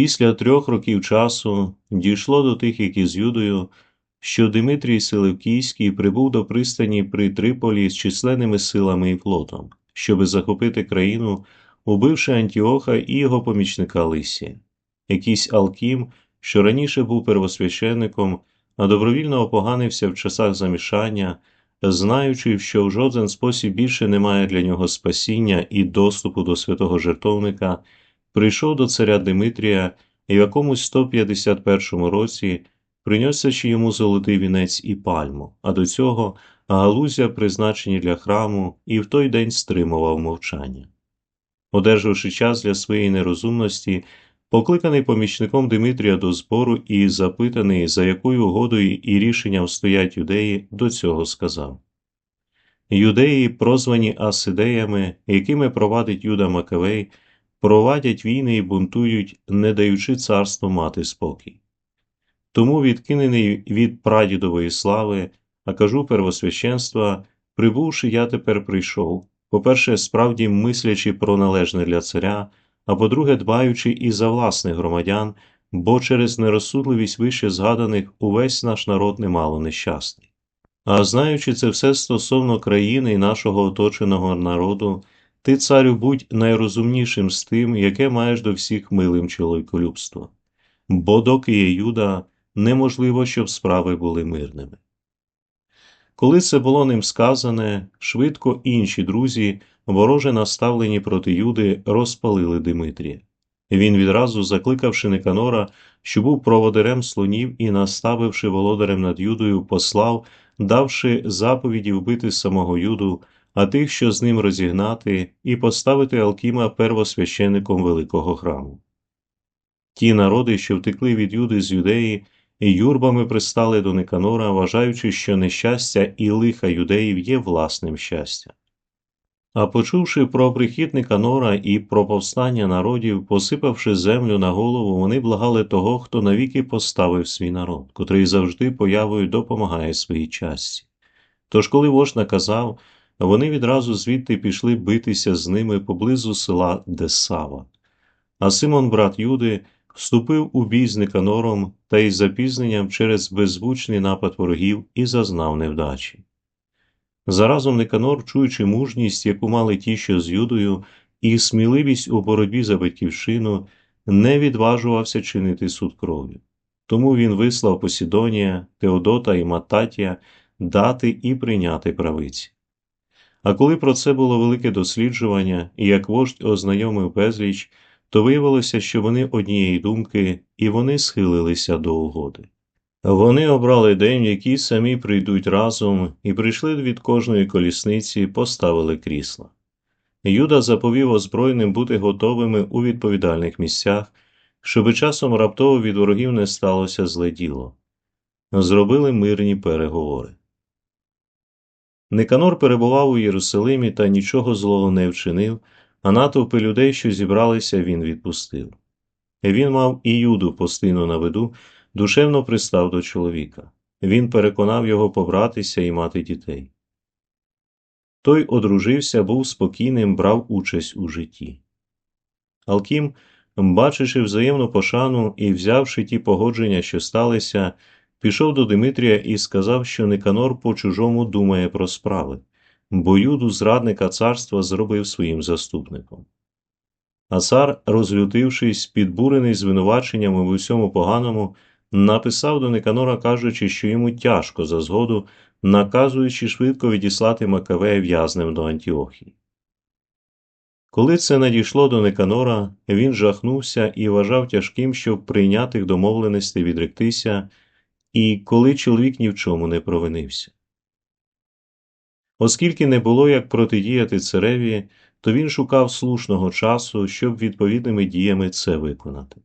Після трьох років часу дійшло до тих, які з Юдою, що Димитрій Селевкійський прибув до пристані при Триполі з численними силами і флотом, щоби захопити країну, убивши Антіоха і його помічника Лисія. Якийсь Алкім, що раніше був первосвященником, а добровільно опоганився в часах замішання, знаючи, що в жоден спосіб більше немає для нього спасіння і доступу до святого жертовника, прийшов до царя Димитрія і в якомусь 151 році приносячи йому золотий вінець і пальму, а до цього галузя, призначені для храму, і в той день стримував мовчання. Одержавши час для своєї нерозумності, покликаний помічником Димитрія до збору і запитаний, за якою угодою і рішенням стоять юдеї, до цього сказав Юдеї, прозвані асидеями, якими провадить Юда Макавей, провадять війни і бунтують, не даючи царству мати спокій. Тому, відкинений від прадідової слави, а кажу первосвященства, прибувши, я тепер прийшов, по-перше, справді мислячи про належне для царя, а по-друге, дбаючи і за власних громадян, бо через нерозсудливість вище згаданих увесь наш народ немало нещасний. А знаючи це все стосовно країни і нашого оточеного народу, ти, царю, будь найрозумнішим з тим, яке маєш до всіх милим чоловіколюбство. Бо доки є Юда, неможливо, щоб справи були мирними. Коли це було ним сказане, швидко інші друзі, вороже наставлені проти Юди, розпалили Димитрія. Він відразу, закликавши Никанора, що був проводирем слонів і, наставивши володарем над Юдою, послав, давши заповіді вбити самого Юду, а тих, що з ним розігнати, і поставити Алкіма первосвященником великого храму. Ті народи, що втекли від Юди з юдеї, і юрбами пристали до Никанора, вважаючи, що нещастя і лиха юдеїв є власним щастям. А почувши про прихід Никанора і про повстання народів, посипавши землю на голову, вони благали того, хто навіки поставив свій народ, котрий завжди появою допомагає своїй часті. Тож, коли вождь наказав, вони відразу звідти пішли битися з ними поблизу села Десава. А Симон, брат Юди, вступив у бій з Никанором та із запізненням через беззвучний напад ворогів і зазнав невдачі. Заразом Никанор, чуючи мужність, яку мали ті, що з Юдою, і сміливість у боротьбі за батьківщину, не відважувався чинити суд кров'ю. Тому він вислав Посідонія, Теодота і Мататія дати і прийняти правиці. А коли про це було велике досліджування, і як вождь ознайомив безліч, то виявилося, що вони однієї думки, і вони схилилися до угоди. Вони обрали день, в який самі прийдуть разом, і прийшли від кожної колісниці, поставили крісла. Юда заповів озброєним бути готовими у відповідальних місцях, щоби часом раптово від ворогів не сталося зле діло. Зробили мирні переговори. Никанор перебував у Єрусалимі та нічого злого не вчинив, а натовпи людей, що зібралися, він відпустив. Він мав і Юду постійно на виду, душевно пристав до чоловіка. Він переконав його побратися і мати дітей. Той одружився, був спокійним, брав участь у житті. Алкім, бачивши взаємну пошану і взявши ті погодження, що сталися, пішов до Димитрія і сказав, що Никанор по чужому думає про справи бо Юду зрадника царства зробив своїм заступником. А цар, розлютившись, підбурений звинуваченнями в усьому поганому, написав до Никанора, кажучи, що йому тяжко за згоду, наказуючи швидко відіслати Макавея в'язнем до Антіохії. Коли це надійшло до Никанора, він жахнувся і вважав тяжким, щоб прийнятих домовленостей відректися, і коли чоловік ні в чому не провинився. Оскільки не було як протидіяти цареві, то він шукав слушного часу, щоб відповідними діями це виконати.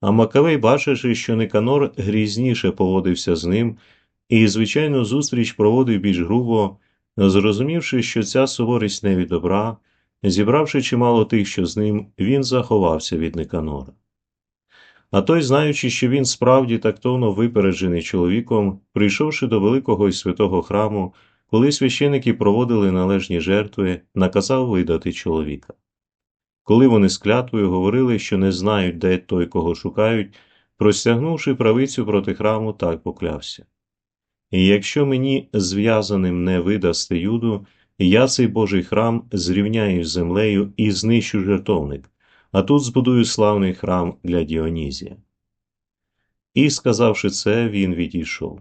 А Макавей, бачивши, що Никанор грізніше поводився з ним, і, звичайно, зустріч проводив більш грубо, зрозумівши, що ця суворість не від добра, зібравши чимало тих, що з ним, він заховався від Никанора. А той, знаючи, що він справді тактовно випереджений чоловіком, прийшовши до великого і святого храму, коли священики проводили належні жертви, наказав видати чоловіка. коли вони з клятвою говорили, що не знають, де той, кого шукають, простягнувши правицю проти храму, так поклявся. І якщо мені зв'язаним не видасте юду, я цей Божий храм зрівняю з землею і знищу жертовник, а тут збудую славний храм для Діонізія. І, сказавши це, він відійшов.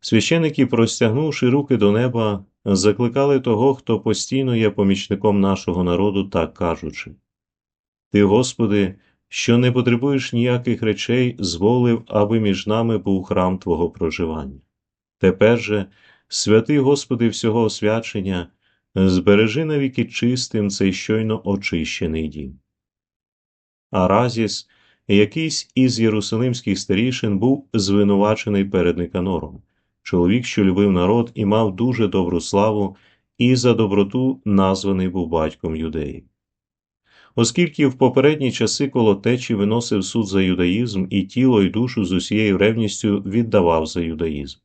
Священики, простягнувши руки до неба, закликали того, хто постійно є помічником нашого народу, так кажучи Ти, Господи, що не потребуєш ніяких речей, зволив, аби між нами був храм Твого проживання. Тепер же, святий Господи всього освячення, збережи навіки чистим цей щойно очищений дім. Аразіс, якийсь із єрусалимських старішин, був звинувачений перед Никанором, чоловік, що любив народ і мав дуже добру славу, і за доброту названий був батьком юдеїв. Оскільки в попередні часи коло течі виносив суд за юдаїзм і тіло і душу з усією ревністю віддавав за юдаїзм.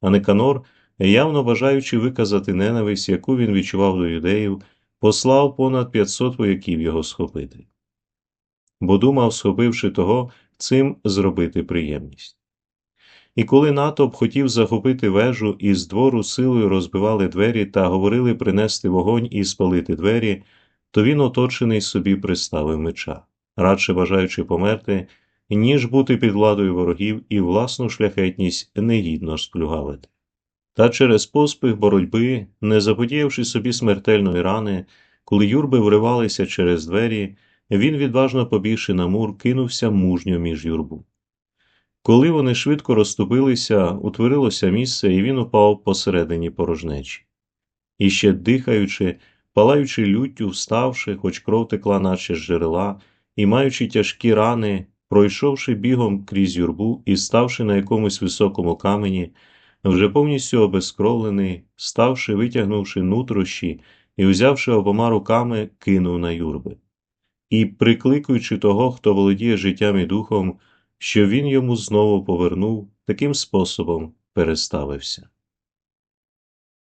А Никанор, явно бажаючи виказати ненависть, яку він відчував до юдеїв, послав понад 500 вояків його схопити. Бо думав, схопивши того, цим зробити приємність. І коли натовп хотів захопити вежу і з двору силою розбивали двері та говорили принести вогонь і спалити двері, то він оточений собі приставив меча, радше бажаючи померти, ніж бути під владою ворогів і власну шляхетність негідно сплюгавити. Та через поспіх боротьби, не заподіявши собі смертельної рани, коли юрби вривалися через двері, він, відважно побігши на мур, кинувся мужньо між юрбу. Коли вони швидко розступилися, утворилося місце, і він упав посередині порожнечі. І ще дихаючи, палаючи люттю, вставши, хоч кров текла, наче з джерела, і маючи тяжкі рани, пройшовши бігом крізь юрбу і ставши на якомусь високому камені, вже повністю обезкровлений, ставши, витягнувши нутрощі і, взявши обома руками, кинув на юрби. І, прикликуючи того, хто володіє життям і духом, що він йому знову повернув, таким способом переставився.